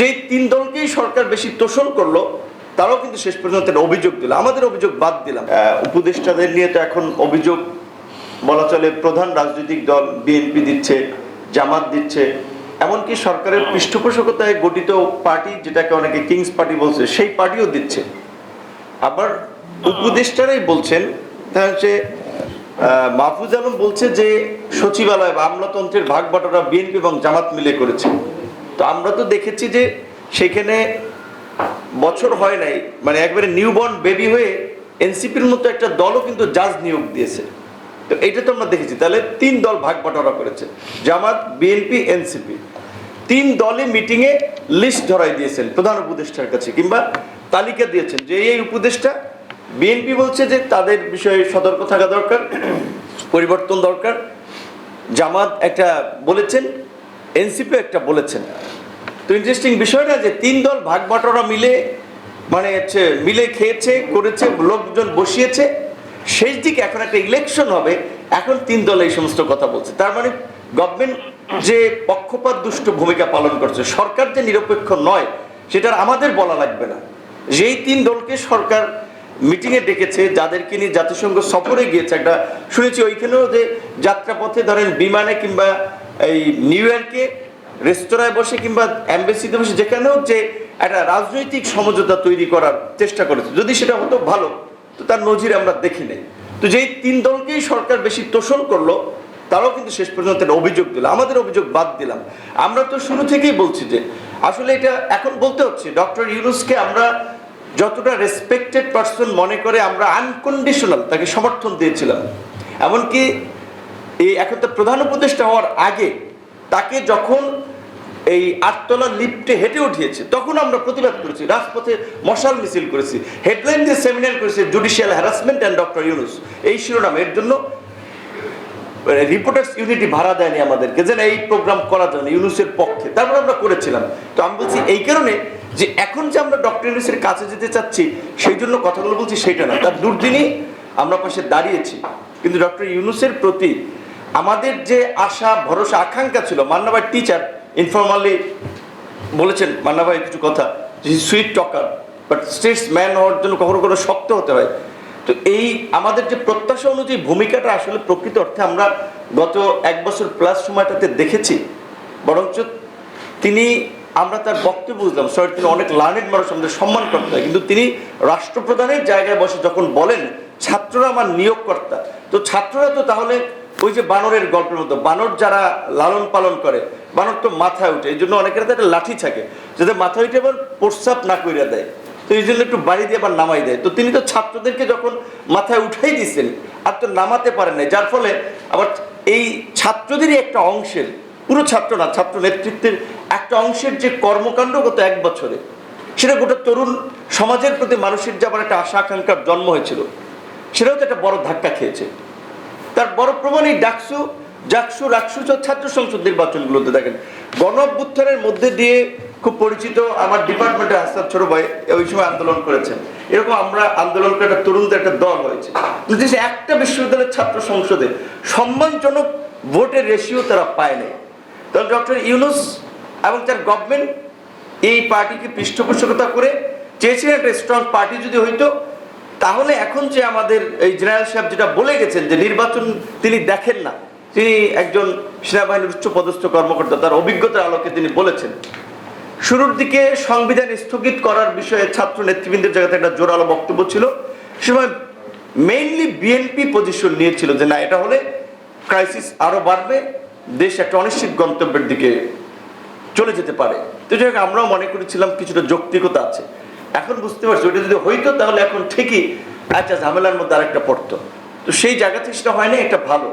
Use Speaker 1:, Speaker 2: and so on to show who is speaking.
Speaker 1: যে তিন দলকেই সরকার বেশি তোষণ করল, তারাও কিন্তু শেষ পর্যন্ত একটা অভিযোগ দিল। আমাদের অভিযোগ বাদ দিলাম। উপদেষ্টাদের নিয়ে তো এখন অভিযোগ বলা চলে, প্রধান রাজনৈতিক দল বিএনপি দিচ্ছে, জামাত দিচ্ছে, এমনকি সরকারের পৃষ্ঠপোষকতায় গঠিত পার্টি, যেটাকে অনেকে কিংস পার্টি বলছে, সেই পার্টিও দিচ্ছে। আবার উপদেষ্টারাই বলছেন হচ্ছে মাহফুজ আলম বলছে যে, সচিবালয় বা আমলাতন্ত্রের ভাগ বাটোয়ারা বিএনপি এবং জামাত মিলে করেছে। তো আমরা তো দেখেছি যে সেখানে বছর হয় নাই মানে একবারে নিউবর্ন বেবি হয়ে এনসিপির মতো একটা দলও কিন্তু জাজ নিয়োগ দিয়েছে। তো এটা তো আমরা দেখেছি। তাহলে তিন দল ভাগ বাটোয়ারা করেছে, জামাত বিএনপি এনসিপি তিন দলে মিটিংয়ে লিস্ট ধরাই দিয়েছেন প্রধান উপদেষ্টার কাছে, কিংবা তালিকা দিয়েছেন যে এই উপদেষ্টা বিএনপি বলছে যে তাদের বিষয়ে সতর্ক থাকা দরকার, পরিবর্তন দরকার। জামাত একটা বলেছেন এনসিপি একটা বলেছেন। তো ইন্টারেস্টিং বিষয়টা যে তিন দল ভাগ বাটোয়ারা মিলে মানে হচ্ছে মিলে খেয়েছে, করেছে, লোকজন বসিয়েছে, শেষ দিকে এখন একটা ইলেকশন হবে, এখন তিন দল এই সমস্ত কথা বলছে। তার মানে গভর্নমেন্ট যে পক্ষপাত দুষ্ট ভূমিকা পালন করছে, সরকার যে নিরপেক্ষ নয়, সেটার আমাদের বলা লাগবে না। যেই তিন দলকে সরকার মিটিংয়ে ডেকেছে, যাদেরকে নিয়ে জাতিসংঘ সফরে গিয়েছে, একটা শুনেছি ওইখানেও যে যাত্রাপথে ধরেন বিমানে কিংবা এই নিউ ইয়র্কে রেস্তোরাঁয় বসে কিংবা অ্যাম্বাসিতে বসে যেখানেও যে একটা রাজনৈতিক সমঝোতা তৈরি করার চেষ্টা করেছে। যদি সেটা হতো ভালো, তো তার নজির আমরা দেখি নাই। তো যেই তিন দলকেই সরকার বেশি তোষণ করল, তারাও কিন্তু শেষ পর্যন্ত একটা অভিযোগ দিল। আমাদের অভিযোগ বাদ দিলাম। আমরা তো শুরু থেকেই বলছি যে, আসলে এটা এখন বলতে হচ্ছে, ডক্টর ইউনুসকে আমরা যতটা রেসপেক্টেড পার্সন মনে করে আমরা আনকন্ডিশনাল তাকে সমর্থন দিয়েছিলাম। এমনকি এই এখন প্রধান উপদেষ্টা হওয়ার আগে তাকে যখন এই আটতলা লিফটে হেঁটে উঠিয়েছে, তখন আমরা প্রতিবাদ করেছি, রাজপথে মশাল মিছিল করেছি, হেডলাইন দিয়ে সেমিনার করেছে judicial harassment and doctor Yunus এই শিরোনাম এর জন্য রিপোর্টার্স ইউনিটি ভাড়া দেয়নি আমাদেরকে, যে এই প্রোগ্রাম করার জন্য ইউনুসের পক্ষে। তারপর আমরা করেছিলাম। তো আমি বলছি এই কারণে যে এখন যে আমরা ডক্টর ইউনুসের কাছে যেতে চাচ্ছি, সেই জন্য কথাগুলো বলছি সেটা না। তার দুর্দিনই আমরা পাশে দাঁড়িয়েছি। কিন্তু ডক্টর ইউনুসের প্রতি আমাদের যে আশা, ভরসা, আকাঙ্ক্ষা ছিল মান্নাবাই টিচার ইনফর্মালি বলেছেন মান্না ভাই কিছু কথা sweet talker but statesman হওয়ার জন্য কখনো কখনো শক্ত হতে হয়। তো এই আমাদের যে প্রত্যাশা অনুযায়ী ভূমিকাটা আসলে প্রকৃত অর্থে আমরা গত এক বছর প্লাস সময়টাতে দেখেছি। বরঞ্চ তিনি, আমরা তার বক্তব্য বুঝলাম। সরি তিনি অনেক লার্নেড মানুষ, আমাদের সম্মান করতে হয় কিন্তু তিনি রাষ্ট্রপ্রধানের জায়গায় বসে যখন বলেন, ছাত্ররা আমার নিয়োগকর্তা, তো ছাত্ররা তো তাহলে ওই যে বানরের গল্পের মতো, বানর যারা লালন পালন করে, বানর তো মাথায় উঠে, এই জন্য অনেকের হাতে একটা লাঠি থাকে, যাতে মাথায় উঠে আবার প্রস্রাব না কইরা দেয়। তো এই জন্য একটু বাড়ি দিয়ে আবার নামাই দেয়। তো তিনি তো ছাত্রদেরকে যখন মাথায় উঠাই দিচ্ছেন আর তো নামাতে পারেন নাই, যার ফলে আবার এই ছাত্রদেরই একটা অংশের, পুরো ছাত্র না, ছাত্র নেতৃত্বের একটা অংশের যে কর্মকাণ্ড গত এক বছরে, সেটা গোটা তরুণ সমাজের প্রতি মানুষের যে আবার একটা আশা আকাঙ্ক্ষার জন্ম হয়েছিল, সেটাও তো একটা বড় ধাক্কা খেয়েছে। তার বড় প্রমাণ এই ডাকসু জাকসু রাকসু ছাত্র সংসদ নির্বাচনগুলোতে দেখেন। গণ মধ্যে দিয়ে খুব পরিচিত আমার ডিপার্টমেন্টের হাসান ছোট ভাই ওই সময় আন্দোলন করেছেন। এরকম আমরা আন্দোলন করে একটা তরুণদের একটা দল হয়েছে। সে একটা বিশ্ববিদ্যালয়ের ছাত্র সংসদে সম্মানজনক ভোটের রেশিও তারা পায় নাই। তাহলে ডক্টর ইউনুস এবং তার গভর্নমেন্ট এই পার্টিকে পৃষ্ঠপোষকতা করে চেয়েছিলেন একটা স্ট্রং পার্টি যদি হইতো তাহলে এখন যে আমাদের এই জেনারেল সাহেব যেটা বলে গেছেন যে নির্বাচন তিনি দেখেন না, তিনি একজন সেনাবাহিনীর উচ্চ পদস্থ কর্মকর্তা, তার অভিজ্ঞতার আলোকে তিনি বলেছেন। শুরুর দিকে সংবিধান স্থগিত করার বিষয়ে ছাত্র নেতৃবৃন্দের জায়গাতে একটা জোরালো বক্তব্য ছিল। সময় মেইনলি বিএনপি পজিশন নিয়েছিল যে না, এটা হলে ক্রাইসিস আরও বাড়বে, দেশ একটা অনিশ্চিত গন্তব্যের দিকে চলে যেতে পারে। তো যাই হোক, আমরাও মনে করেছিলাম কিছুটা যৌক্তিকতা আছে। এখন বুঝতে পারছি ওটা যদি হইতো তাহলে এখন ঠিকই আচ্ছা ঝামেলার মধ্যে আরেকটা পড়তো। তো সেই জায়গা থেকে সেটা হয় না এটা ভালো।